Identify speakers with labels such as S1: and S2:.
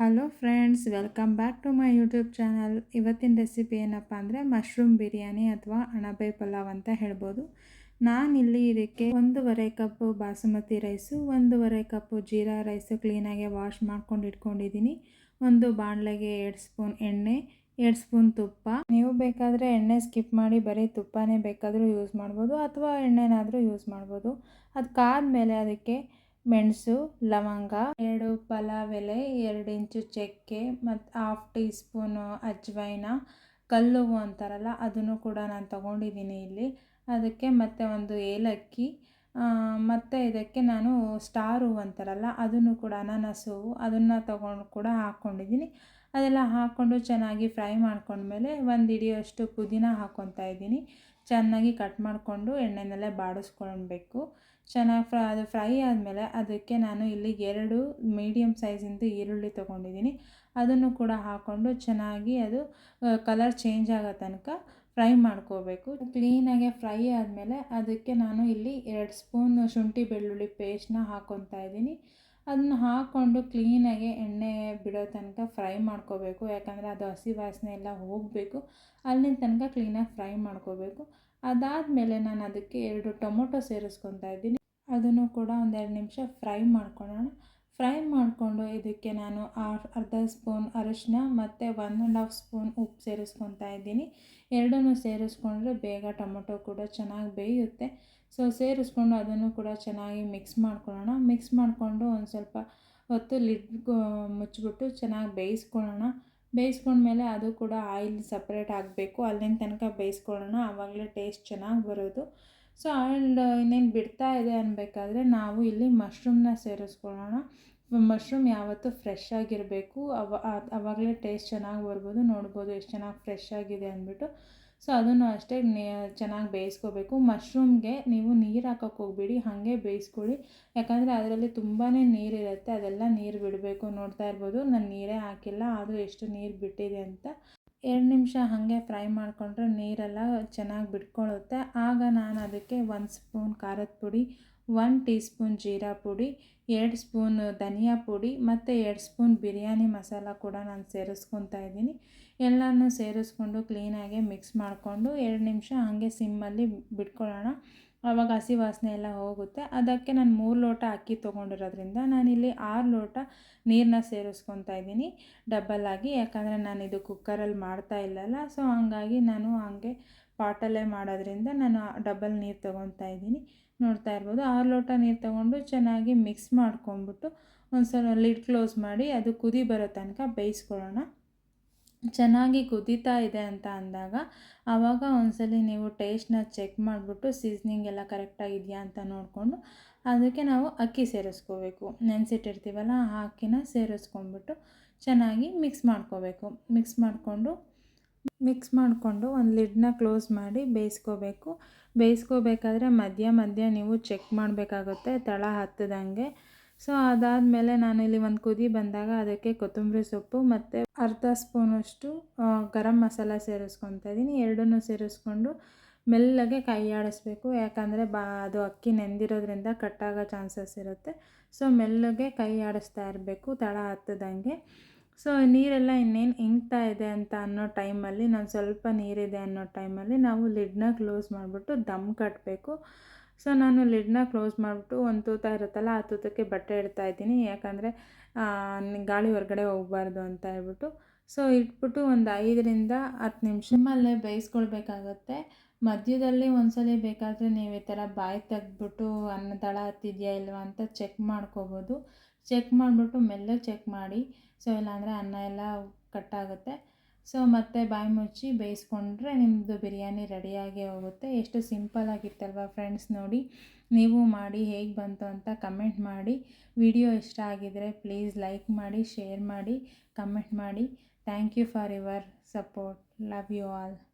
S1: Hello friends welcome back to my YouTube channel ಇವತ್ತಿನ recipe ಏನಪ್ಪ ಅಂದರೆ ಮಶ್ರೂಮ್ ಬಿರಿಯಾನಿ ಅಥವಾ ಅಣಬೆ ಪಲಾವ್ ಅಂತ ಹೇಳ್ಬೋದು. ನಾನಿಲ್ಲಿ ಇದಕ್ಕೆ ಒಂದೂವರೆ ಕಪ್ಪು ಬಾಸುಮತಿ ರೈಸು ಒಂದೂವರೆ ಕಪ್ಪು ಜೀರಾ ರೈಸು ಕ್ಲೀನಾಗಿ ವಾಶ್ ಮಾಡ್ಕೊಂಡು ಇಟ್ಕೊಂಡಿದ್ದೀನಿ. ಒಂದು ಬಾಣಲೆಗೆ ಎರಡು ಸ್ಪೂನ್ ಎಣ್ಣೆ, ಎರಡು ಸ್ಪೂನ್ ತುಪ್ಪ. ನೀವು ಬೇಕಾದರೆ ಎಣ್ಣೆ ಸ್ಕಿಪ್ ಮಾಡಿ ಬರೀ ತುಪ್ಪನೇ ಬೇಕಾದರೂ ಯೂಸ್ ಮಾಡ್ಬೋದು ಅಥವಾ ಎಣ್ಣೆನಾದರೂ ಯೂಸ್ ಮಾಡ್ಬೋದು. ಅದು ಕಾದ್ಮೇಲೆ ಅದಕ್ಕೆ ಮೆಣಸು, ಲವಂಗ, ಎರಡು ಪಲಾವ್ ಎಲೆ ಎರಡು ಇಂಚು ಚಕ್ಕೆ ಮತ್ತು ಹಾಫ್ ಟೀ ಸ್ಪೂನು ಅಜ್ವೈನ, ಕಲ್ಲು ಅಂತಾರಲ್ಲ, ಅದನ್ನು ಕೂಡ ನಾನು ತಗೊಂಡಿದ್ದೀನಿ ಇಲ್ಲಿ. ಅದಕ್ಕೆ ಮತ್ತು ಒಂದು ಏಲಕ್ಕಿ ಮತ್ತು ಇದಕ್ಕೆ ನಾನು ಸ್ಟಾರ್ ಹೂವು ಅಂತಾರಲ್ಲ, ಅದನ್ನು ಕೂಡ ಅನಾನಸ್ ಹೂವು ಅದನ್ನು ತಗೊಂಡು ಕೂಡ ಹಾಕ್ಕೊಂಡಿದ್ದೀನಿ ಅದೆಲ್ಲ ಹಾಕ್ಕೊಂಡು ಚೆನ್ನಾಗಿ ಫ್ರೈ ಮಾಡ್ಕೊಂಡ್ಮೇಲೆ ಒಂದು ಹಿಡಿಯೋಷ್ಟು ಪುದೀನ ಹಾಕ್ಕೊತಾ ಇದ್ದೀನಿ. ಚೆನ್ನಾಗಿ ಕಟ್ ಮಾಡಿಕೊಂಡು ಎಣ್ಣೆನಲ್ಲೇ ಬಾಡಿಸ್ಕೊಳ್ಬೇಕು. ಚೆನ್ನಾಗಿ ಫ್ರೈ, ಅದು ಫ್ರೈ ಆದಮೇಲೆ ಅದಕ್ಕೆ ನಾನು ಇಲ್ಲಿ ಎರಡು ಮೀಡಿಯಮ್ ಸೈಜಿಂದು ಈರುಳ್ಳಿ ತೊಗೊಂಡಿದ್ದೀನಿ. ಅದನ್ನು ಕೂಡ ಹಾಕ್ಕೊಂಡು ಚೆನ್ನಾಗಿ ಅದು ಕಲರ್ ಚೇಂಜ್ ಆಗೋ ತನಕ ಫ್ರೈ ಮಾಡ್ಕೋಬೇಕು. ಕ್ಲೀನಾಗೆ ಫ್ರೈ ಆದಮೇಲೆ ಅದಕ್ಕೆ ನಾನು ಇಲ್ಲಿ ಎರಡು ಸ್ಪೂನ್ ಶುಂಠಿ ಬೆಳ್ಳುಳ್ಳಿ ಪೇಸ್ಟ್ನ ಹಾಕ್ಕೊತಾ ಇದ್ದೀನಿ. ಅದನ್ನು ಹಾಕ್ಕೊಂಡು ಕ್ಲೀನಾಗಿ ಎಣ್ಣೆ ಬಿಡೋ ತನಕ ಫ್ರೈ ಮಾಡ್ಕೋಬೇಕು. ಯಾಕಂದರೆ ಅದು ಹಸಿ ವಾಸನೆ ಎಲ್ಲ ಹೋಗಬೇಕು. ಅಲ್ಲಿನ ತನಕ ಕ್ಲೀನಾಗಿ ಫ್ರೈ ಮಾಡ್ಕೋಬೇಕು. ಅದಾದಮೇಲೆ ನಾನು ಅದಕ್ಕೆ ಎರಡು ಟೊಮೊಟೊ ಸೇರಿಸ್ಕೊತಾ ಇದ್ದೀನಿ. ಅದನ್ನು ಕೂಡ ಒಂದೆರಡು ನಿಮಿಷ ಫ್ರೈ ಮಾಡ್ಕೊಳ್ಳೋಣ. ಫ್ರೈ ಮಾಡಿಕೊಂಡು ಇದಕ್ಕೆ ನಾನು ಅರ್ಧ ಸ್ಪೂನ್ ಅರಿಶಿನ ಮತ್ತು ಒನ್ ಆ್ಯಂಡ್ ಹಾಫ್ ಸ್ಪೂನ್ ಉಪ್ಪು ಸೇರಿಸ್ಕೊತಾ ಇದ್ದೀನಿ. ಎರಡನ್ನೂ ಸೇರಿಸ್ಕೊಂಡ್ರೆ ಬೇಗ ಟೊಮೊಟೊ ಕೂಡ ಚೆನ್ನಾಗಿ ಬೇಯುತ್ತೆ. ಸೊ ಸೇರಿಸ್ಕೊಂಡು ಅದನ್ನು ಕೂಡ ಚೆನ್ನಾಗಿ ಮಿಕ್ಸ್ ಮಾಡ್ಕೊಳ್ಳೋಣ. ಮಿಕ್ಸ್ ಮಾಡಿಕೊಂಡು ಒಂದು ಸ್ವಲ್ಪ ಹೊತ್ತು ಲಿಡ್ ಮುಚ್ಚಿಬಿಟ್ಟು ಚೆನ್ನಾಗಿ ಬೇಯಿಸ್ಕೊಳ್ಳೋಣ. ಬೇಯಿಸ್ಕೊಂಡ್ಮೇಲೆ ಅದು ಕೂಡ ಆಯಿಲ್ ಸಪ್ರೇಟ್ ಆಗಬೇಕು. ಅಲ್ಲಿನ ತನಕ ಬೇಯಿಸ್ಕೊಳ್ಳೋಣ. ಆವಾಗಲೇ ಟೇಸ್ಟ್ ಚೆನ್ನಾಗಿ ಬರೋದು. ಸೊ ಆ್ಯಂಡ್ ಇನ್ನೇನು ಬಿಡ್ತಾ ಇದೆ ಅನ್ಬೇಕಾದ್ರೆ ನಾವು ಇಲ್ಲಿ ಮಶ್ರೂಮ್ನ ಸೇರಿಸ್ಕೊಳ್ಳೋಣ. ಮಶ್ರೂಮ್ ಯಾವತ್ತೂ ಫ್ರೆಶ್ ಆಗಿರಬೇಕು. ಅವ ಅವಾಗಲೇ ಟೇಸ್ಟ್ ಚೆನ್ನಾಗಿ ಬರ್ಬೋದು. ನೋಡ್ಬೋದು ಎಷ್ಟು ಚೆನ್ನಾಗಿ ಫ್ರೆಶ್ ಆಗಿದೆ ಅಂದ್ಬಿಟ್ಟು. ಸೊ ಅದನ್ನು ಅಷ್ಟೇ ಚೆನ್ನಾಗಿ ಬೇಯಿಸ್ಕೋಬೇಕು. ಮಶ್ರೂಮ್ಗೆ ನೀವು ನೀರು ಹಾಕೋಕ್ಕೆ ಹೋಗ್ಬೇಡಿ, ಹಾಗೆ ಬೇಯಿಸ್ಕೊಳ್ಳಿ. ಯಾಕಂದರೆ ಅದರಲ್ಲಿ ತುಂಬಾ ನೀರಿರುತ್ತೆ, ಅದೆಲ್ಲ ನೀರು ಬಿಡಬೇಕು ನೋಡ್ತಾ ಇರ್ಬೋದು. ನಾನು ನೀರೇ ಹಾಕಿಲ್ಲ, ಆದರೂ ಎಷ್ಟು ನೀರು ಬಿಟ್ಟಿದೆ ಅಂತ. ಎರಡು ನಿಮಿಷ ಹಾಗೆ ಫ್ರೈ ಮಾಡಿಕೊಂಡ್ರೆ ನೀರೆಲ್ಲ ಚೆನ್ನಾಗಿ ಬಿಟ್ಕೊಳ್ಳುತ್ತೆ ಆಗ ನಾನು ಅದಕ್ಕೆ ಒಂದು ಸ್ಪೂನ್ ಖಾರದ ಪುಡಿ ಒನ್ ಟೀ ಸ್ಪೂನ್ ಜೀರಾ ಪುಡಿ, ಎರಡು ಸ್ಪೂನ್ ಧನಿಯಾ ಪುಡಿ ಮತ್ತು ಎರಡು ಸ್ಪೂನ್ ಬಿರಿಯಾನಿ ಮಸಾಲ ಕೂಡ ನಾನು ಸೇರಿಸ್ಕೊತಾ ಇದ್ದೀನಿ. ಎಲ್ಲನೂ ಸೇರಿಸ್ಕೊಂಡು ಕ್ಲೀನಾಗಿ ಮಿಕ್ಸ್ ಮಾಡಿಕೊಂಡು ಎರಡು ನಿಮಿಷ ಹಾಗೆ ಸಿಮ್ಮಲ್ಲಿ ಬಿಟ್ಕೊಳ್ಳೋಣ. ಆವಾಗ ಹಸಿ ವಾಸನೆ ಎಲ್ಲ ಹೋಗುತ್ತೆ. ಅದಕ್ಕೆ ನಾನು ಮೂರು ಲೋಟ ಅಕ್ಕಿ ತೊಗೊಂಡಿರೋದ್ರಿಂದ ನಾನಿಲ್ಲಿ ಆರು ಲೋಟ ನೀರನ್ನ ಸೇರಿಸ್ಕೊತಾ ಇದ್ದೀನಿ. ಆಗಿ, ಯಾಕಂದರೆ ನಾನು ಇದು ಕುಕ್ಕರಲ್ಲಿ ಮಾಡ್ತಾ ಇಲ್ಲಲ್ಲ ಸೊ ಹಂಗಾಗಿ ನಾನು ಹಾಗೆ ಪಾಟಲ್ಲೇ ಮಾಡೋದ್ರಿಂದ ನಾನು ಡಬಲ್ ನೀರು ತೊಗೊತಾ ಇದ್ದೀನಿ. ನೋಡ್ತಾ ಇರ್ಬೋದು, ಆರು ಲೋಟ ನೀರು ತೊಗೊಂಡು ಚೆನ್ನಾಗಿ ಮಿಕ್ಸ್ ಮಾಡ್ಕೊಂಬಿಟ್ಟು ಒಂದು ಸಲ ಲಿಡ್ ಕ್ಲೋಸ್ ಮಾಡಿ ಅದು ಕುದಿ ಬರೋ ತನಕ ಬೇಯಿಸ್ಕೊಳ್ಳೋಣ. ಚೆನ್ನಾಗಿ ಕುದೀತಾ ಇದೆ ಅಂತ ಅಂದಾಗ ಆವಾಗ ಒಂದ್ಸಲ ನೀವು ಟೇಸ್ಟ್ನ ಚೆಕ್ ಮಾಡಿಬಿಟ್ಟು ಸೀಸ್ನಿಂಗ್ ಎಲ್ಲ ಕರೆಕ್ಟಾಗಿದೆಯಾ ಅಂತ ನೋಡಿಕೊಂಡು ಅದಕ್ಕೆ ನಾವು ಅಕ್ಕಿ ಸೇರಿಸ್ಕೋಬೇಕು. ನೆನೆಸಿಟ್ಟಿರ್ತೀವಲ್ಲ, ಆ ಅಕ್ಕಿನ ಸೇರಿಸ್ಕೊಂಡ್ಬಿಟ್ಟು ಚೆನ್ನಾಗಿ ಮಿಕ್ಸ್ ಮಾಡ್ಕೋಬೇಕು. ಮಿಕ್ಸ್ ಮಾಡಿಕೊಂಡು ಮಿಕ್ಸ್ ಮಾಡಿಕೊಂಡು ಒಂದು ಲಿಡ್ನ ಕ್ಲೋಸ್ ಮಾಡಿ ಬೇಯಿಸ್ಕೋಬೇಕು. ಬೇಯಿಸ್ಕೋಬೇಕಾದ್ರೆ ಮಧ್ಯ ಮಧ್ಯ ನೀವು ಚೆಕ್ ಮಾಡಬೇಕಾಗುತ್ತೆ. ತಳ ಹತ್ತದಂಗೆ. ಸೊ ನಾನು ಇಲ್ಲಿ ಒಂದು ಕುದಿ ಬಂದಾಗ ಅದಕ್ಕೆ ಕೊತ್ತಂಬರಿ ಸೊಪ್ಪು ಮತ್ತು ಅರ್ಧ ಸ್ಪೂನಷ್ಟು ಗರಂ ಮಸಾಲ ಸೇರಿಸ್ಕೊತಾ ಇದ್ದೀನಿ ಎರಡನ್ನೂ ಸೇರಿಸ್ಕೊಂಡು ಮೆಲ್ಲಗೆ ಕೈ ಆಡಿಸ್ಬೇಕು. ಯಾಕಂದರೆ ಬಾ, ಅದು ಅಕ್ಕಿ ನೆಂದಿರೋದ್ರಿಂದ ಕಟ್ಟಾಗೋ ಚಾನ್ಸಸ್ ಇರುತ್ತೆ. ಸೊ ಮೆಲ್ಲಗೆ ಕೈ ಆಡಿಸ್ತಾ ಇರಬೇಕು. ತಳ ಹತ್ತದಂಗೆ. ಸೊ ನೀರೆಲ್ಲ ಇನ್ನೇನು ಇಂಗ್ತಾ ಇದೆ ಅಂತ ಅನ್ನೋ ಟೈಮಲ್ಲಿ, ನಾನು ಸ್ವಲ್ಪ ನೀರಿದೆ ಅನ್ನೋ ಟೈಮಲ್ಲಿ ನಾವು ಲಿಡ್ನ ಕ್ಲೋಸ್ ಮಾಡಿಬಿಟ್ಟು ದಮ್ ಕಟ್ಟಬೇಕು ಸೊ ನಾನು ಲಿಡ್ನ ಕ್ಲೋಸ್ ಮಾಡಿಬಿಟ್ಟು ಒಂದು ತೂತ ಇರುತ್ತಲ್ಲ, ಆ ತೂತಕ್ಕೆ ಬಟ್ಟೆ ಇಡ್ತಾ ಇದ್ದೀನಿ. ಯಾಕಂದರೆ ಗಾಳಿ ಹೊರಗಡೆ ಹೋಗಬಾರ್ದು ಅಂತ ಹೇಳ್ಬಿಟ್ಟು. ಸೊ ಇಟ್ಬಿಟ್ಟು ಒಂದು ಐದರಿಂದ ಹತ್ತು ನಿಮಿಷ ನಿಮ್ಮಲ್ಲೇ ಬೇಯಿಸ್ಕೊಳ್ಬೇಕಾಗತ್ತೆ. ಮಧ್ಯದಲ್ಲಿ ಒಂದ್ಸಲಿ ಬೇಕಾದರೆ ನೀವು ಈ ಥರ ಬಾಯಿ ತೆಗೆದ್ಬಿಟ್ಟು ಅನ್ನ ತಳ ಹತ್ತಿದೆಯಾ ಇಲ್ವಾ ಅಂತ ಚೆಕ್ ಮಾಡ್ಕೋಬೋದು. ಚೆಕ್ ಮಾಡಿಬಿಟ್ಟು ಮೆಲ್ಲ ಚೆಕ್ ಮಾಡಿ. ಸೊ ಇಲ್ಲಾಂದರೆ ಅನ್ನ ಎಲ್ಲ ಕಟ್ಟಾಗುತ್ತೆ. ಸೊ ಮತ್ತೆ ಬಾಯಿ ಮುಚ್ಚಿ ಬೇಯಿಸ್ಕೊಂಡ್ರೆ ನಿಮ್ಮದು ಬಿರಿಯಾನಿ ರೆಡಿಯಾಗಿ ಹೋಗುತ್ತೆ. ಎಷ್ಟು ಸಿಂಪಲ್ ಆಗಿತ್ತಲ್ವ ಫ್ರೆಂಡ್ಸ್ ನೋಡಿ. ನೀವು ಮಾಡಿ ಹೇಗೆ ಬಂತು ಅಂತ ಕಮೆಂಟ್ ಮಾಡಿ. ವಿಡಿಯೋ ಇಷ್ಟ ಆಗಿದರೆ ಪ್ಲೀಸ್ ಲೈಕ್ ಮಾಡಿ, ಶೇರ್ ಮಾಡಿ, ಕಮೆಂಟ್ ಮಾಡಿ. Thank you for your support. Love you all.